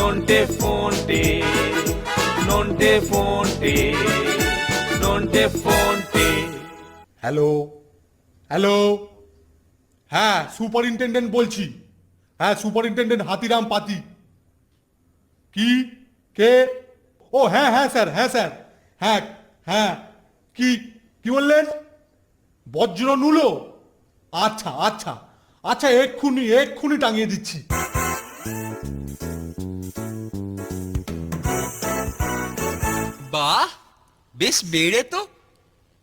Nonte Fonte Nonte Fonte Nonte Fonte. Hello hello হ্যাঁ superintendent বলছি। হ্যাঁ সুপারিনটেন্ডেন্ট হাতিরাম পাতি। কি? কে? ও হ্যাঁ হ্যাঁ স্যার হ্যাঁ স্যার হ্যাঁ হ্যাঁ। কি কি বললেন? বজ্র নুলো আচ্ছা আচ্ছা আচ্ছা এক্ষুনি এক্ষুনি টাঙিয়ে দিচ্ছি। বাহ বেশ বেড়ে তো।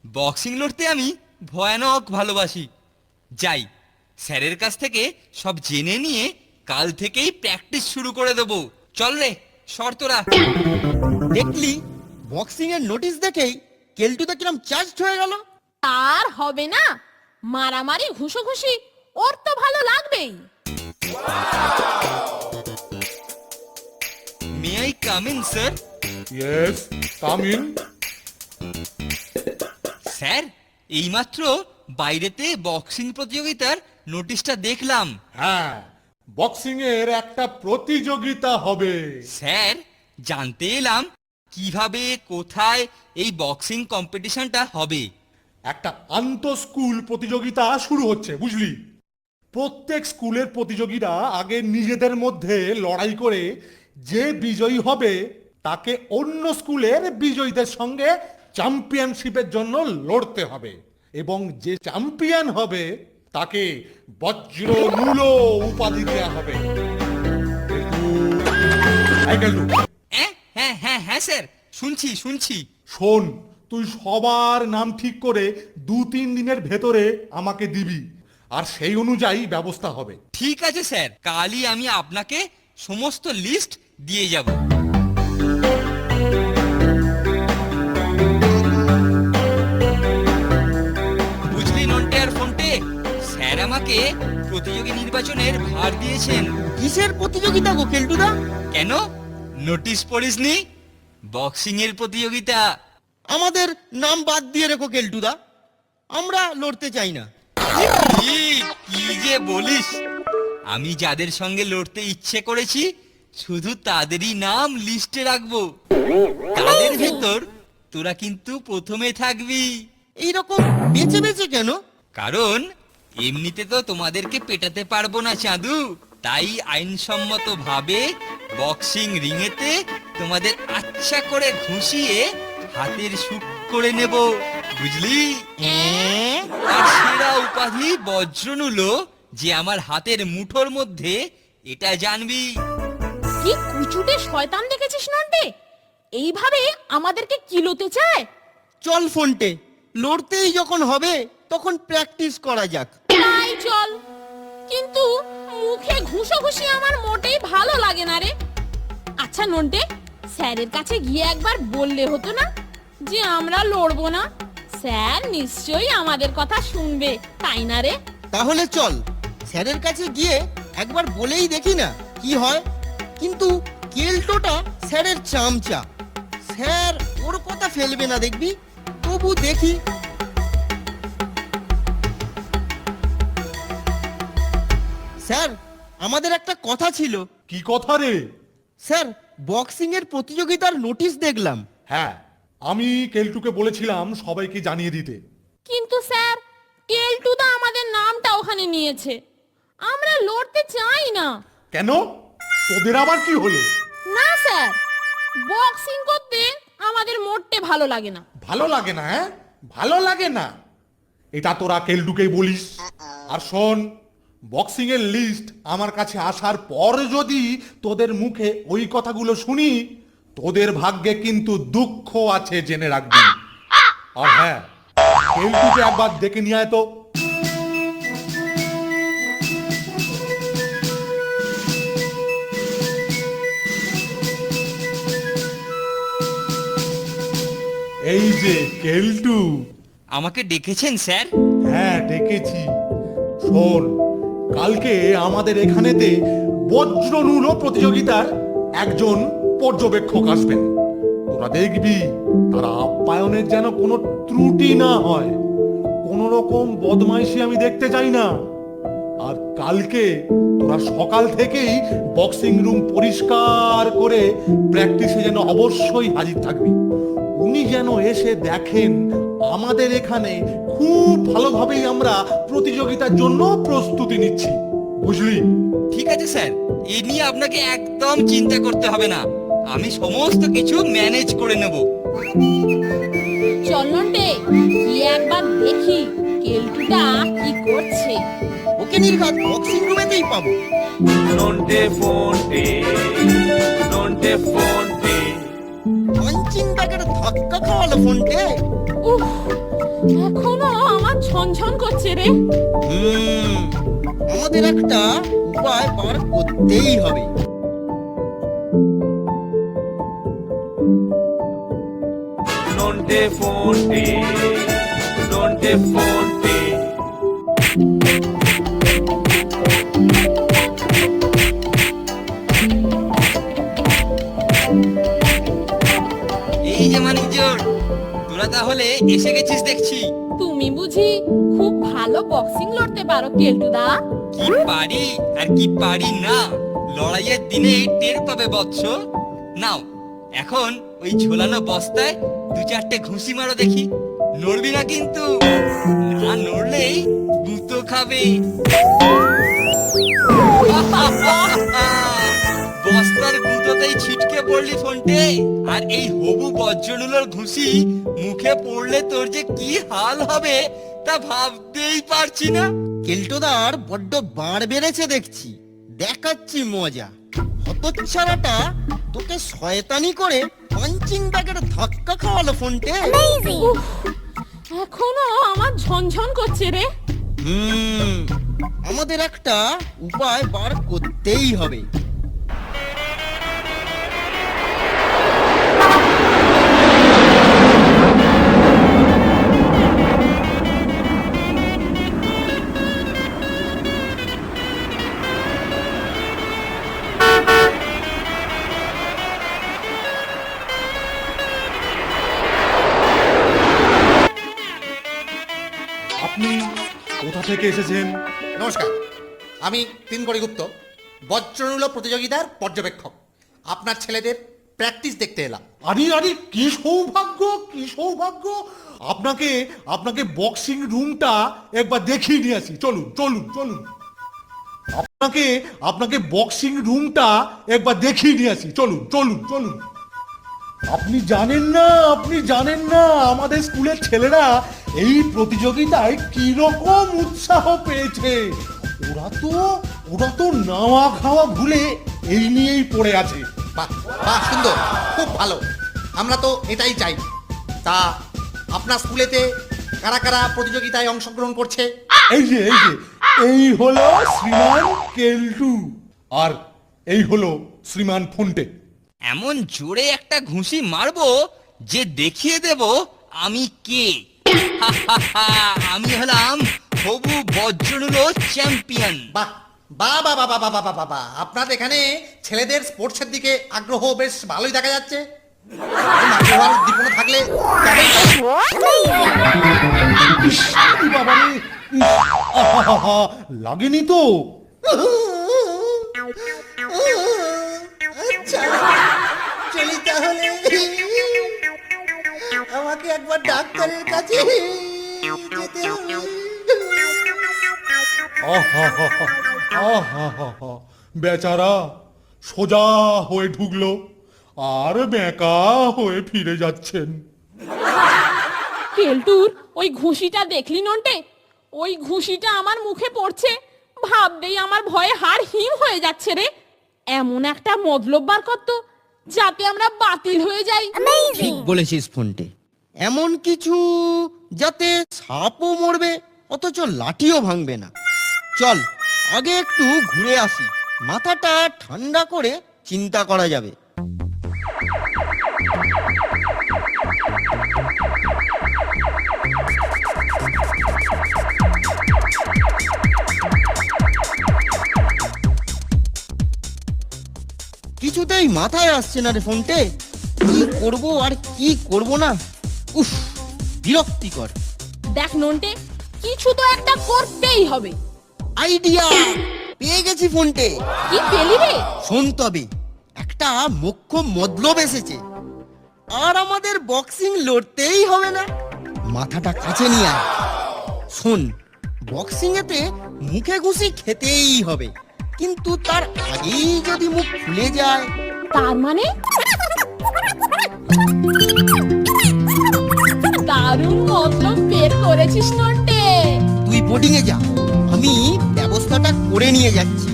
বক্সিং লড়তে আমি ভয়ানক ভালোবাসি। যাই স্যারের কাছ থেকে সব জেনে নিয়ে কাল থেকেই প্র্যাকটিস শুরু করে দেবো। চল রে শর্তরা দেখলি বক্সিং এর নোটিশ দেখেই কেলটুতে কিরম চার্জড হয়ে গেল। তার হবে না মারামারি ঘুষোঘুষি ওর তো ভালো লাগবেই। May I come in sir yes come in sir এইমাত্র বাইরেতে বক্সিং প্রতিযোগিতার নোটিশটা দেখলাম। হ্যাঁ বক্সিং এর একটা প্রতিযোগিতা হবে। স্যার জানতে এলাম কীভাবে কোথায় এই বক্সিং কম্পিটিশনটা হবে। একটা আন্তঃ স্কুল প্রতিযোগিতা শুরু হচ্ছে বুঝলি? প্রত্যেক স্কুলের প্রতিযোগীরা আগে নিজেদের মধ্যে লড়াই করে যে বিজয়ী হবে তাকে অন্য স্কুলের বিজয়ীদের সঙ্গে চ্যাম্পিয়নশিপের জন্য লড়তে হবে। এবং যে চ্যাম্পিয়ন হবে তাকে বজ্র মূলো উপাধি দেওয়া হবে। হ্যাঁ হ্যাঁ হ্যাঁ হ্যাঁ স্যার। শুনছি শুনছি। শোন তুই সবার নাম ঠিক করে দু তিন দিনের ভেতরে আমাকে দিবি। আর সেই অনুযায়ী ব্যবস্থা হবে। ঠিক আছে স্যার। কালই আমি আপনাকে সমস্ত লিস্ট দিয়ে যাব। আমাকে প্রতিযোগী নির্বাচনের ভার দিয়েছেন। কিসের প্রতিযোগিতা গো কেলটুদা কেন? নোটিশ পড়িসনি? বক্সিং এর প্রতিযোগিতা। আমাদের নাম বাদ দিয়ে রেখো কেলটুদা আমরা লড়তে চাই না। কি কি যে বলিস? আমি যাদের সঙ্গে লড়তে ইচ্ছে করেছি শুধু তাদেরই নাম লিস্টে রাখব। তাদের ভেতর তোরা কিন্তু প্রথমে থাকবি। এইরকম বেঁচে বেঁচে কেন? কারণ এমনিতে তো তোমাদেরকে পেটাতে পারব না চাঁদু। তাই আইনসম্মত ভাবে বক্সিং রিংয়েতে তোমাদের আচ্ছা করে ঘুষিয়ে হাতের সুখ করে নেব বুঝলি? আর সেরা উপাধি বজ্রনুলো যে আমার হাতের মুঠোর মধ্যে এটা জানবি। কি কুচুটে শয়তান দেখেছিস নন্টে? এইভাবে আমাদেরকে কিলোতে চায়? চল ফোনটে লড়তেই যখন হবে তখন প্র্যাকটিস করা যাক। তাই চল। কিন্তু মুখে ঘুষোঘুষি আমার মোটেই ভালো লাগে না রে। আচ্ছা নন্টে, স্যারের কাছে গিয়ে একবার বললে হতো না যে আমরা লড়বো না? স্যার নিশ্চয়ই আমাদের কথা শুনবে, তাই না রে? তাহলে চল, স্যারের কাছে গিয়ে একবার বলেই দেখি না কি হয়। কিন্তু কেলটোটা স্যারের চামচা। স্যার ওর কথা ফেলবে না দেখবি, তবু দেখি স্যার আমাদের একটা কথা ছিল। কি কথা রে? স্যার বক্সিং এর প্রতিযোগিতার নোটিশ দেখলাম। হ্যাঁ আমি কেলটুকে বলেছিলাম সবাইকে জানিয়ে দিতে। কিন্তু স্যার কেলটুদা আমাদের নামটা ওখানে নিয়েছে। আমরা লড়তে চাই না। কেন? তোদের আবার কি হলো? না স্যার বক্সিং করতে আমাদের মোটে ভালো লাগে না। ভালো লাগে না হ্যাঁ? ভালো লাগে না। এটা তোরা কেলটুকেই বলিস। আর শোন বক্সিংয়ের লিস্ট আমার কাছে আসার পর যদি তোদের মুখে ওই কথাগুলো শুনি তোদের ভাগ্যে কিন্তু দুঃখ আছে জেনে রাখবি। আর হ্যাঁ কেউটুকে একবার ডেকে নিয়ে আয় তো। এই যে কেলটু। আমাকে ডেকেছেন স্যার? হ্যাঁ ডেকেছি। শোন কালকে আমাদের এখানেতে বজ্রনূল প্রতিযোগিতার একজন পর্যবেক্ষক আসবেন। তোরা দেখবি, তারা আপ্যায়নের যেন কোনো ত্রুটি না হয়। কোন রকম বদমাইশি আমি দেখতে চাই না। আর কালকে তোরা সকাল থেকেই বক্সিং রুম পরিষ্কার করে প্র্যাকটিসে যেন অবশ্যই হাজির থাকবি। উনি যেন এসে দেখেন আমাদের এখানে খুব ভালোভাবেই আমরা প্রতিযোগিতার জন্য প্রস্তুতি নিচ্ছি। বুঝলি? ঠিক আছে স্যার। এ নিয়ে আপনাকে একদম চিন্তা করতে হবে না। আমি সমস্ত কিছু ম্যানেজ করে নেব। চল কি একবার দেখি কেলটুটা কি করছে। ওকে নির্ঘাত বক্সিং রুমেতেই পাবো। নন্টে ফোনটে নন্টে ফোনটে। ব্যাগের ধাক্কা খাওয়ালো ফোনটে উফ এখনও আমার ছনছন করছে রে। হুম আমাদের একটা উপায় বার করতেই হবে। ফোনটে নন্টে ফোনটে এই এসে গেছিস দেখছি। তুমি বুঝি খুব ভালো বক্সিং লড়তে পারো কেলটুদা। কি পারি আর কি পারি না? লড়াইয়ের দিনে টের পাবে বৎস। নাও এখন ওই ঝোলানো বস্তায় দু চারটে ঘুষি মারো দেখি। নড়বি না কিন্তু। না নড়লেই গুঁতো খাবে। বস্তার গুঁতোতেই ছিটকে পড়লি ফোনটে? আর এই হবু বজ্রনুলোর ঘুষি মুখে পড়লে তোর যে কি হাল হবে তা ভাবতেই পারছি না। কেল্টোদার বড্ড বাড় বেড়েছে দেখছি। দেখাচ্ছি মজা। হতচ্ছাড়াটা তোকে শয়তানি করে পাঞ্চিং ব্যাগের ধাক্কা খাওয়ালো ফোনটে। এখনও আমার ঝনঝন করছে রে। হুম আমাদের একটা উপায় বার করতেই হবে। থেকে এসেছেন। নমস্কার। আমি তিনকড়ি গুপ্ত বজ্রনুল প্রতিযোগিতার পর্যবেক্ষক। আপনার ছেলেদের প্র্যাকটিস দেখতে এলাম। আরে আরে কি সৌভাগ্য কি সৌভাগ্য। আপনাকে আপনাকে বক্সিং রুমটা একবার দেখিয়ে নিয়ে আসি। চলুন চলুন চলুন। আপনাকে আপনাকে বক্সিং রুমটা একবার দেখিয়ে নিয়ে আসি। চলুন চলুন চলুন। আপনি জানেন না আপনি জানেন না আমাদের স্কুলের ছেলেরা এই প্রতিযোগিতায় কি রকম উৎসাহ পেয়েছে। ওরা তো ওরা তো নাওয়া খাওয়া ভুলে এই নিয়েই পড়ে আছে। বাহ বাহ সুন্দর খুব ভালো। আমরা তো এটাই চাই। তা আপনার স্কুলেতে কারা কারা প্রতিযোগিতায় অংশগ্রহণ করছে? এই যে এই যে এই হলো শ্রীমান কেলটু আর এই হলো শ্রীমান ফোনটে। এমন জোরে একটা ঘুষি মারবো যে দেখিয়ে দেব আমি কে। আমি হলাম হবু বজ্রলুলো চ্যাম্পিয়ন। বাহ বা বা বা বা বা বা বা আপনার এখানে ছেলেদের স্পোর্টসের দিকে আগ্রহ বেশ ভালোই দেখা যাচ্ছে। থাকলে লাগেনি তো। আচ্ছা। তাহলে আমাকে একবার ডাক্তারের কাছে যেতে হবে। বেচারা সোজা হয়ে ঢুকলো আর বেঁকা হয়ে ফিরে যাচ্ছেন। কেলটুর ওই ঘুষিটা দেখলি নন্টে? ওই ঘুষিটা আমার মুখে পড়ছে ভাবতেই আমার ভয়ে হাড় হিম হয়ে যাচ্ছে রে। এমন একটা মতলব বার করতো যাতে আমরা বাতিল হয়ে যাই। ঠিক বলেছিস ফোনটে। এমন কিছু যাতে সাপও মরবে অথচ লাঠিও ভাঙবে না। চল আগে একটু ঘুরে আসি। মাথাটা ঠান্ডা করে চিন্তা করা যাবে। কিছুতেই মাথায় আসছে না রে ফোনটে। কি করব আর কি করব না? উফ বিরক্তিকর। দেখ নন্টে কিছু তো একটা করতেই হবে। আইডিয়া! পেয়ে গেছি ফোনটে। কি পেলি রে? শোন তবে একটা মুখ্য মতলব এসেছে। আর আমাদের বক্সিং লড়তেই হবে না। মাথাটা কাছে নিয়ে আয়। শোন বক্সিং এতে মুখে ঘুষি খেতেই হবে। কিন্তু তার আগেই যদি মুখ খুলে যায় তার মানে? দারুণ মতলব বের করেছিস নন্টে। তুই বোর্ডিং এ যা। আমি ব্যবস্থাটা করে নিয়ে যাচ্ছি।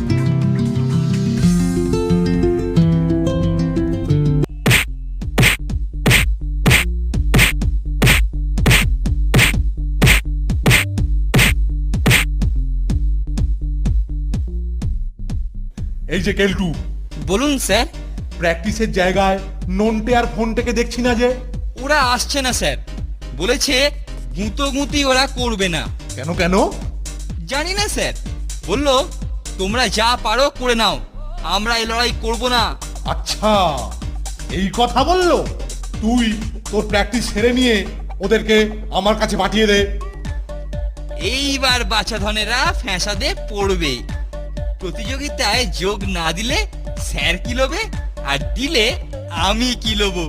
এই যে কেলটু। বলুন স্যার। প্র্যাকটিসের জায়গায় নন্টে আর ফোনটাকে দেখছি না যে। ওরা আসছে না স্যার। বলেছে গুঁতো গুঁতি ওরা করবে না। কেন কেন? জানি না স্যার। বলল তোমরা যা পারো করে নাও। আমরা এই লড়াই করব না। আচ্ছা এই কথা বলল। তুই তোর প্র্যাকটিস সেরে নিয়ে ওদেরকে আমার কাছে পাঠিয়ে দে। এইবার বাছাধনেরা ফ্যাসাদে পড়বে। প্রতিযোগিতায় যোগ না দিলে স্যার কি লোবে আর দিলে আমি কি লোবো?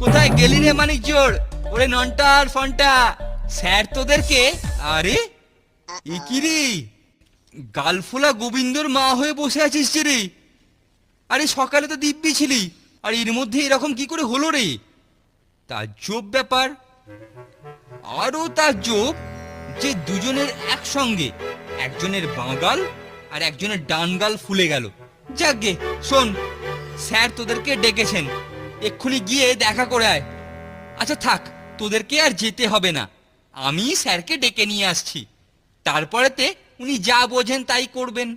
কোথায় গেলি রে মানিক জোর? ওরে নন্টা আর ফন্টা, স্যার তোদেরকে? আরে ইকিরি গালফোলা গোবিন্দর মা হয়ে বসে আছিস রে। আরে, সকালে তো দিব্যি ছিলি, আর এর মধ্যে এরকম কি করে হলো রে? তাজ্জব ব্যাপার। আরও তাজ্জব যে দুজনের একসঙ্গে, একজনের বাঁগাল আর একজনের ডানগাল ফুলে গেল। যাকগে শোন স্যার তোদেরকে ডেকেছেন। এক্ষুনি গিয়ে দেখা করে আয়। আচ্ছা থাক তোদেরকে আর যেতে হবে না। আমি স্যারকে ডেকে নিয়ে আসছি। তারপরেতে উনি যা বোঝেন তাই করবেন।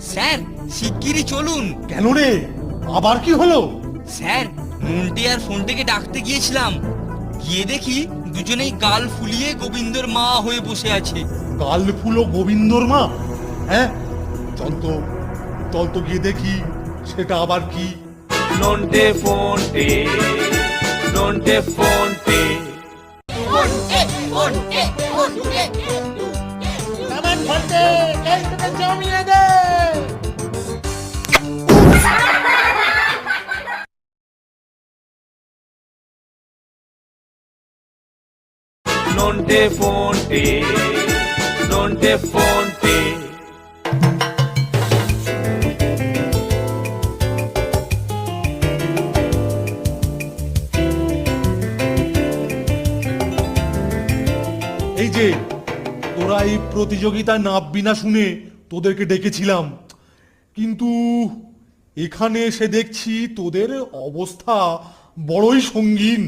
স্যার শিগগিরই চলুন। কেন রে? আবার কি হলো? স্যার নন্টে আর ফোনটাকে ডাকতে গিয়েছিলাম। গিয়ে দেখি দুজনেই গাল ফুলিয়ে গোবিন্দর মা হয়ে বসে আছে। কাল ফুলো গোবিন্দর মা? হ্যাঁ? চল তো। চল তো গিয়ে দেখি সেটা আবার কি? নন্টে ফোনটে নন্টে ফোনটে নন্টে ফোনটে নন্টে ফোনটে এই যে তোরা এই প্রতিযোগিতায় নামবি না শুনে তোদেরকে ডেকেছিলাম। কিন্তু এখানে এসে দেখছি তোদের অবস্থা বড়ই সঙ্গীন।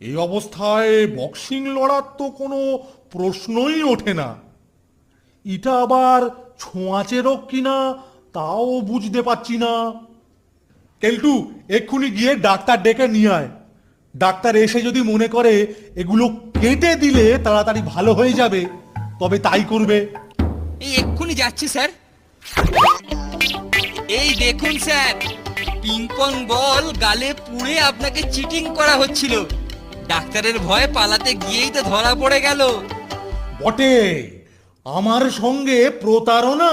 এই অবস্থায় বক্সিং লড়ার তো কোনো প্রশ্নই ওঠে না। এটা আবার ছোঁয়াচে রোগ কিনা তাও বুঝতে পারছি না। কেলটু, এক্ষুনি গিয়ে ডাক্তার ডেকে নিয়ে আয়। ডাক্তার এসে যদি মনে করে এগুলো কেটে দিলে তাড়াতাড়ি ভালো হয়ে যাবে তবে তাই করবে। এই এক্ষুনি যাচ্ছি স্যার। এই দেখুন স্যার পিং পং বল গালে পুড়ে আপনাকে চিটিং করা হচ্ছিল। ডাক্তারের ভয়ে পালাতে গিয়েই তো ধরা পড়ে গেল। বটে আমার সঙ্গে প্রতারণা।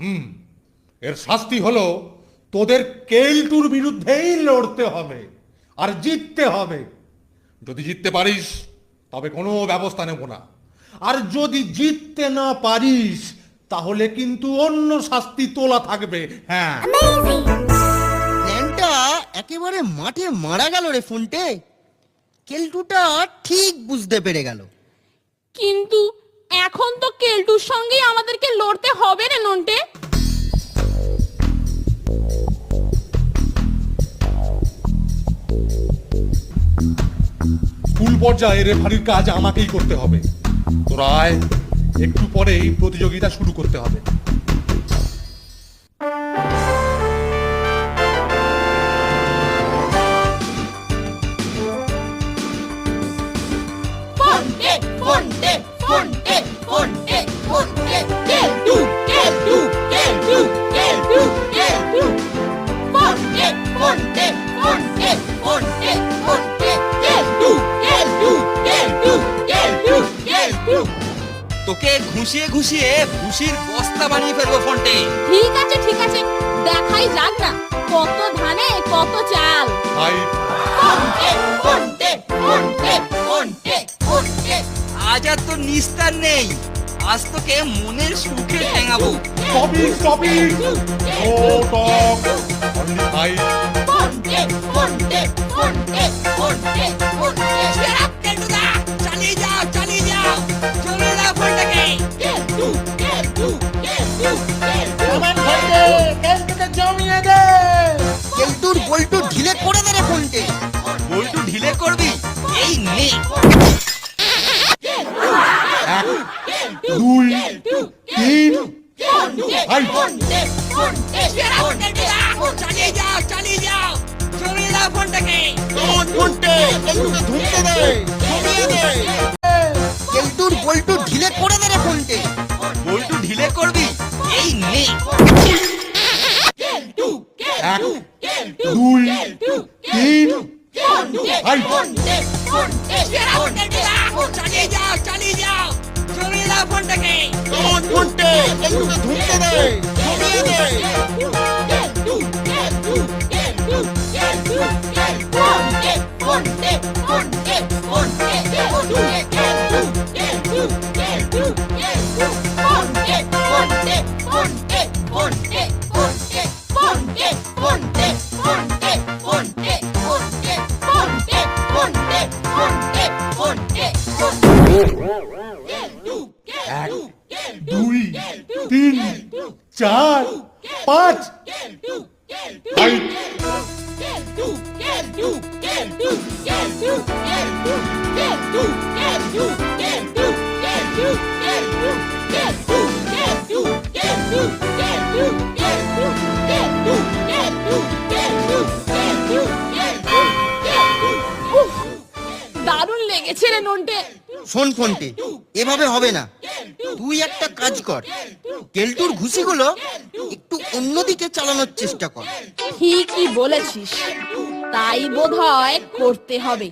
হুম এর শাস্তি হলো তোদের কেলটুর বিরুদ্ধেই লড়তে হবে। আর জিততে হবে। যদি জিততে পারিস তবে কোনো ব্যবস্থা নেব না। আর যদি জিততে না পারিস তাহলে কিন্তু অন্য শাস্তি তোলা থাকবে। হ্যাঁ। প্ল্যানটা একেবারে মাঠে মারা গেল রে ফোনটে। কেলটুটা ঠিক বুঝতে পেরে গেল। কিন্তু এখন তো কেলটুর সঙ্গেই আমাদেরকে লড়তে হবে রে নন্টে। স্কুল পর্যায়ে রেফারির কাজ আমাকেই করতে হবে। তোরা একটু পরেই প্রতিযোগিতা শুরু করতে হবে। ভুসির বস্তা বানিয়ে ফেলব ফোনটে। ঠিক আছে ঠিক আছে। দেখাই যাক না কত ধানে কত চাল। ফাইট আজ আর তোর নিস্তার নেই। আজ তোকে মনের সুখে ঠেঙাবো। Stopping stopping no talk only fight চালিয়ে রে ফোনটে। বল্টু ঢিলে করবি? এই নে। এক দুই ধুমতে দে নন্টে। শোন ফোনটে এভাবে হবে না। তুই একটা কাজ কর। কেলটুর ঘুষিগুলো একটু অন্যদিকে চালানোর চেষ্টা কর। ঠিকই বলেছিস। তাই বোধ হয় করতে হবে।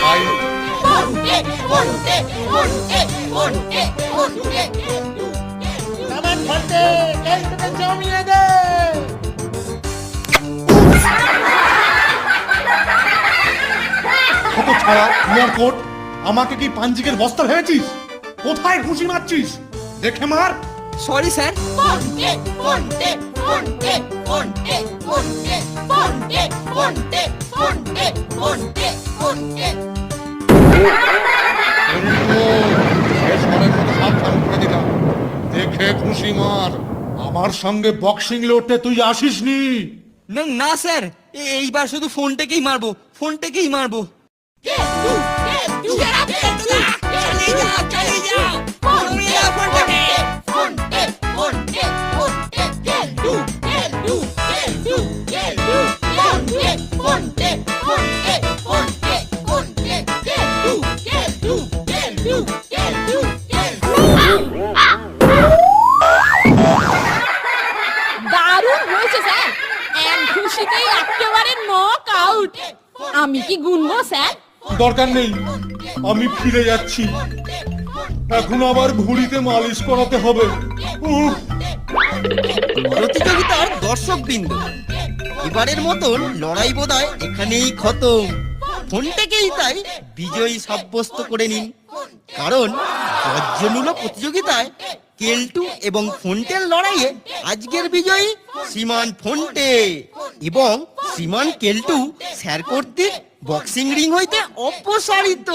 ফাইট কত ছাড়া মরকট আমাকে কি পাঞ্জিকের বস্তা ভেবেছিস? কোথায় ঘুষি মারছিস? দেখে মার। সরি স্যার দেখে খুশি মার। আমার সঙ্গে বক্সিং লড়তে তুই আসিসনি? না না স্যার এ- এইবার শুধু ফোনটাকেই মারবো ফোনটাকেই মারবো। চালিয়ে যাও চালিয়ে যাও চলে যাও ফোনটাকে দারুণ হয়েছে স্যার এক খুশিতেই একেবারে নক আউট আমি কি গুনবো স্যার দরকার নেই, আমি ফিরে যাচ্ছি। এখন আবার ঘুড়িতে মালিশ করাতে হবে। প্রতিযোগিতার দর্শক বিন্দু এবারের মতন লড়াই বোধহয় এখানেই খতম। ফোনটাকেই তাই বিজয়ী সাব্যস্ত করে নিন। কারণ রাজ্যমূলক প্রতিযোগিতায় কেলটু এবং ফোনটের লড়াইয়ে আজকের বিজয়ী শ্রীমান ফোনটে এবং শ্রীমান কেলটু স্যার কর্তৃক বক্সিং রিং হইতে অপসারিত।